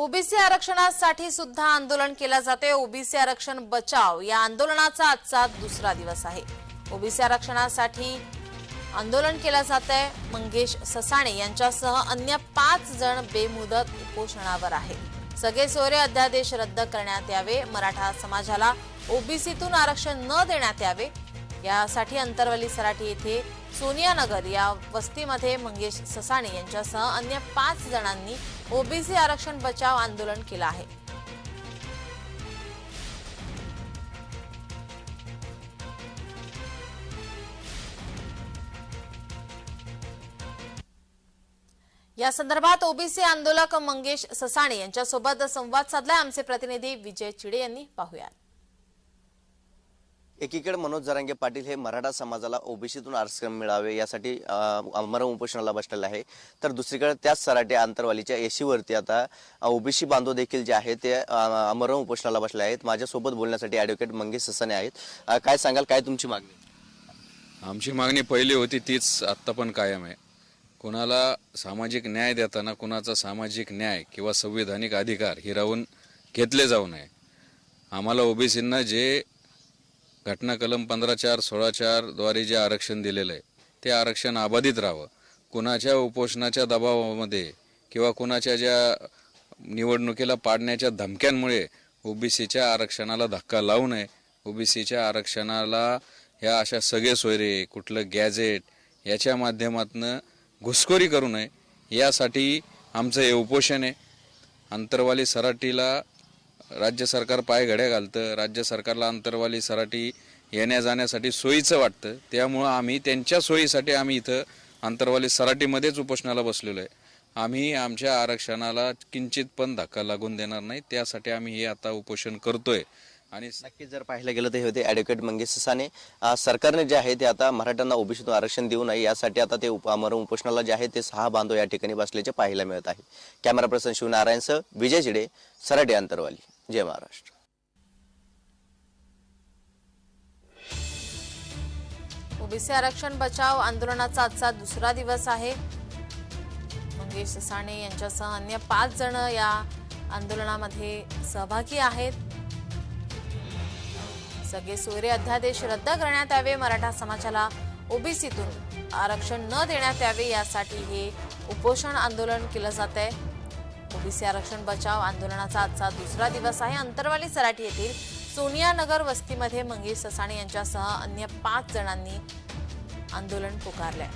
OBC आरक्षणासाठी सुद्धा आंदोलन केलं जाते. ओबीसी आरक्षण बचाव या आंदोलनाचा आजचा दुसरा दिवस आहे. ओबीसी आरक्षणासाठी आंदोलन केलं जात आहे मंगेश ससाणे यांच्यासह अन्य पाच जण बेमुदत उपोषणावर आहे. सगळे सोयरे अध्यादेश रद्द करण्यात यावे. मराठा समाजाला ओबीसीतून आरक्षण न देण्यात यावे. यासाठी अंतरवली सराठी येथे सोनिया नगर या वस्तीमध्ये मंगेश ससाणे यांच्यासह अन्य पाच जणांनी ओबीसी आरक्षण बचाव आंदोलन केलं आहे. या संदर्भात ओबीसी आंदोलक मंगेश ससाणे यांच्यासोबत संवाद साधलाय. आमचे प्रतिनिधी विजय चिडे यांनी पाहुयात. एकीकडे मनोज जरांगे पाटील हे मराठा समाजाला ओबीसीतून आरक्षण मिळावे यासाठी अमरम उपोषणाला बसलेले आहे. तर दुसरीकडे त्याच सराटे आंतरवालीच्या एसीवरती आता ओबीसी बांधव देखील जे आहे ते अमर उपोषणाला बसले आहेत. माझ्यासोबत बोलण्यासाठी ॲडव्होकेट मंगेश ससाने आहेत. काय सांगाल? काय तुमची मागणी? आमची मागणी पहिली होती तीच आत्ता पण कायम आहे. कोणाला सामाजिक न्याय देताना कोणाचा सामाजिक न्याय किंवा संविधानिक अधिकार हिरावून घेतले जाऊ नये. आम्हाला ओबीसींना जे घटना कलम पंधरा चार सोळा चारद्वारे जे आरक्षण दिलेलं आहे ते आरक्षण अबाधित राहावं. कुणाच्या उपोषणाच्या दबावामध्ये किंवा कुणाच्या ज्या निवडणुकीला पाडण्याच्या धमक्यांमुळे ओबीसीच्या आरक्षणाला धक्का लावू नये. ओबीसीच्या आरक्षणाला ह्या अशा सगळे सोयरे कुठलं गॅजेट याच्या माध्यमातनं घुसखोरी करू नये. यासाठी आमचं हे उपोषण आहे. अंतरवाली सराटीला राज्य सरकार पाय घड्या घालतं राज्य सरकारला अंतरवाली सराटी येण्या जाण्यासाठी सोयीचं वाटतं. त्यामुळं आम्ही त्यांच्या सोयीसाठी आम्ही इथं अंतरवाली सराटीमध्येच उपोषणाला बसलेलो आहे. आम्ही आमच्या आरक्षणाला किंचित पण धक्का लागून देणार नाही. त्यासाठी आम्ही हे आता उपोषण करतोय. आणि नक्कीच जर पाहिलं गेलं तर हे होते ॲडव्होकेट मंगेश ससाने. सरकारने जे आहे ते आता मराठ्यांना ओबीसीतून आरक्षण देऊ नये यासाठी आता ते उपमरण उपोषणाला जे आहे ते सहा बांधव या ठिकाणी बसल्याचे पाहायला मिळत आहे. कॅमेरा पर्सन शिवनारायणसह विजय चिडे सराटे आंतरवाली जय महाराष्ट्र. ओबीसी आरक्षण बचाव आंदोलनाचा आजचा दुसरा दिवस आहे. मंगेश ससाणे यांच्यासह अन्य पाच जण या आंदोलनामध्ये सहभागी आहेत. सगळे सोयरे अध्यादेश रद्द करण्यात यावे मराठा समाजाला ओबीसीतून आरक्षण न देण्यात यावे यासाठी हे उपोषण आंदोलन केलं जात आहे ओबीसी आरक्षण बचाव आंदोलनाचा आजचा दुसरा दिवस आहे. अंतरवाली सराठी येथील सोनिया नगर वस्तीमध्ये मंगेश ससाणे यांच्यासह अन्य पाच जणांनी आंदोलन पुकारलंय.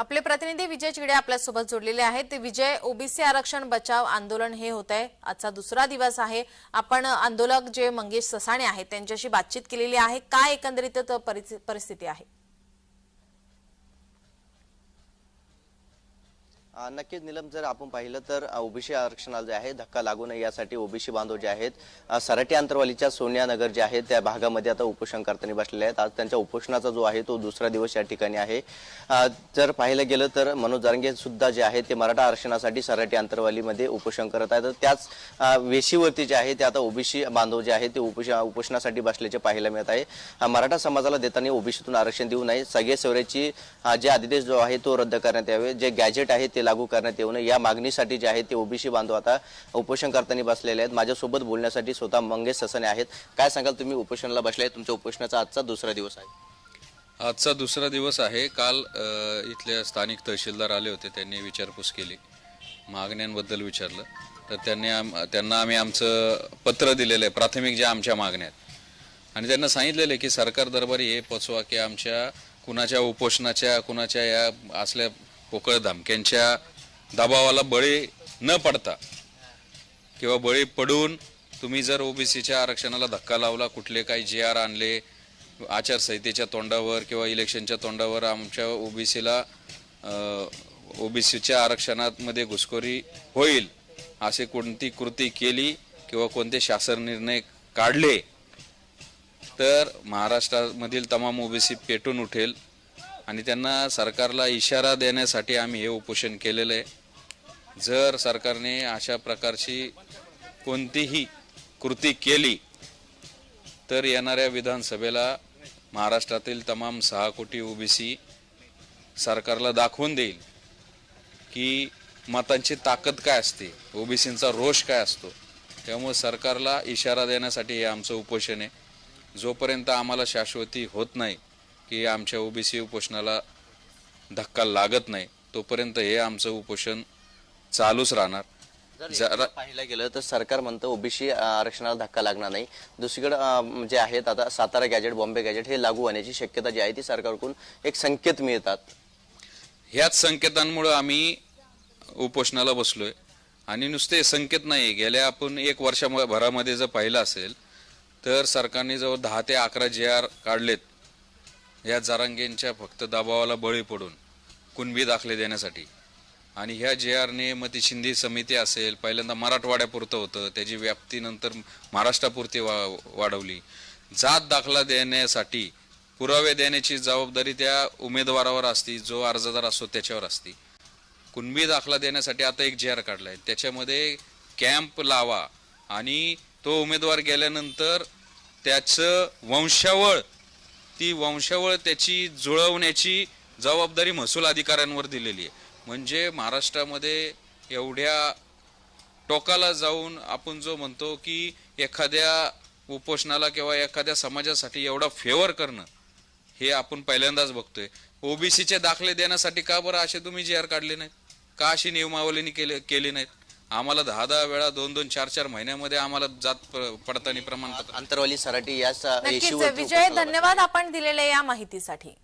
आपले प्रतिनिधी विजय चिडे आपल्यासोबत जोडलेले आहेत. ते विजय ओबीसी आरक्षण बचाव आंदोलन हे होत आहे. आजचा दुसरा दिवस आहे. आपण आंदोलक जे मंगेश ससाणे आहेत त्यांच्याशी बातचीत केलेली आहे. काय एकंदरीत परिस्थिती परिस्थिती आहे? नक्कीच निलम जर आपण पाहिलं तर ओबीसी आरक्षणाला जे आहे धक्का लागू नये यासाठी ओबीसी बांधव जे आहेत सराटी अंतरवालीच्या सोनिया नगर जे आहे त्या भागामध्ये आता उपोषण करताना बसलेले आहेत. आज त्यांच्या उपोषणाचा जो आहे तो दुसरा दिवस या ठिकाणी आहे. जर पाहिलं गेलं तर मनोज जारंगे सुद्धा जे आहे ते मराठा आरक्षणासाठी सराटी अंतरवालीमध्ये उपोषण करत आहेत. तर त्याच वेशीवरती जे आहे ते आता ओबीसी बांधव जे आहे ते उपोष उपोषणासाठी बसल्याचे पाहायला मिळत आहे. मराठा समाजाला देताना ओबीसीतून आरक्षण देऊ नये. सगळे सेवरेची जे आदेश जो आहे तो रद्द करण्यात यावे. जे गॅजेट आहे ते लागू करण्यात येऊ नये. या मागणीसाठी जे आहे ते ओबीसी बांधव आता उपोषण करताना बसलेले आहेत. माझ्यासोबत बोलण्यासाठी स्वतः मंगेश ससने आहेत. काय सांगाल तुम्ही? उपोषणाला बसले आहे? तुमच्या उपोषणाचा आजचा दुसरा दिवस आहे. आजचा दुसरा दिवस आहे. काल इथले इथल्या स्थानिक तहसीलदार आले होते. त्यांनी विचारपूस केली. मागण्यांबद्दल विचारलं. तर त्यांनी आम त्यांना आम्ही आमचं पत्र दिलेलं आहे. प्राथमिक ज्या आमच्या मागण्या आहेत. आणि त्यांना सांगितलेलं आहे की सरकार दरबारी हे पोचवा की आमच्या कुणाच्या उपोषणाच्या कुणाच्या या असल्या पोकळ धमक्यांच्या दबावाला बळी न पडता किंवा बळी पडून तुम्ही जर ओबीसीच्या आरक्षणाला धक्का लावला कुठले काही जे आर आणले आचारसंहितेच्या तोंडावर किंवा इलेक्शनच्या तोंडावर आमच्या ओबीसीला ओबीसीच्या आरक्षणामध्ये घुसखोरी होईल असे कोणती कृती केली किंवा कोणते शासन निर्णय काढले तर महाराष्ट्रामधील तमाम ओबीसी पेटून उठेल. आणि त्यांना सरकारला इशारा देण्यासाठी आम्ही हे उपोषण केलेलं आहे. जर सरकारने अशा प्रकारची कोणतीही कृती केली तर येणाऱ्या विधानसभेला महाराष्ट्रातील तमाम सहा कोटी ओबीसी सरकारला दाखवून देईल की मतांची ताकद काय असते ओबीसींचा रोष काय असतो. त्यामुळे सरकारला इशारा देण्यासाठी हे आमचं उपोषण आहे. जोपर्यंत आम्हाला शाश्वती होत नाही की आमच्या ओबीसी उपोषणाला धक्का लागत नाही तोपर्यंत हे आमचं उपोषण चालूच राहणार. जर पाहायला गेलं तर सरकार म्हणतं ओबीसी आरक्षणाला धक्का लागणार नाही. दुसरीकडे जे आहेत आता सातारा गॅजेट बॉम्बे गॅजेट हे लागू होण्याची शक्यता जी आहे ती सरकारकडून एक संकेत मिळतात. ह्याच संकेतांमुळे आम्ही उपोषणाला बसलोय. आणि नुसते संकेत नाही गेल्या आपण एक वर्षभरामध्ये जर पाहिलं असेल तर सरकारने जवळ दहा ते अकरा जे आर काढलेत. या जारांगेंच्या फक्त दबावाला बळी पडून कुणबी दाखले देण्यासाठी. आणि ह्या जे आरने मग ती शिंदे समिती असेल पहिल्यांदा मराठवाड्यापुरतं होतं त्याची व्याप्ती नंतर महाराष्ट्रापुरती वा वाढवली. जात दाखला देण्यासाठी पुरावे देण्याची जबाबदारी त्या उमेदवारावर असती जो अर्जदार असतो त्याच्यावर असती. कुणबी दाखला देण्यासाठी आता एक जे आर काढला आहे त्याच्यामध्ये कॅम्प लावा आणि तो उमेदवार गेल्यानंतर त्याचं वंशावळ ती वंशावळ त्याची जुळवण्याची जबाबदारी महसूल अधिकाऱ्यांवर दिलेली आहे. म्हणजे महाराष्ट्रामध्ये एवढ्या टोकाला जाऊन आपण जो म्हणतो की एखाद्या उपोषणाला किंवा एखाद्या समाजासाठी एवढा फेवर करणं हे आपण पहिल्यांदाच बघतोय. ओबीसीचे दाखले देण्यासाठी का बरं असे तुम्ही जी आर काढले नाहीत? का अशी नियमावलीनी केले केली नाहीत? आम्हाला दहा दहा वेळा दोन दोन चार चार महिन्यामध्ये आम्हाला जात प- पडताळणी प्रमाणपत्र. आंतरवाली सराठी याच नक्कीच इश्यूवरती विजय धन्यवाद आपण दिलेल्या या माहितीसाठी.